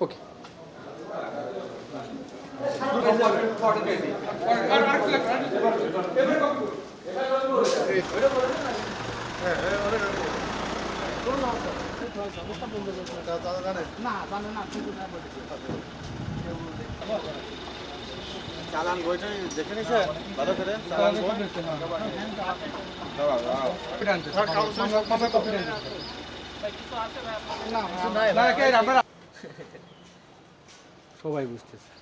ওকে চালান বইটা দেখে নিছেন ভালো করে চালান বই সবাই বুঝতেছে।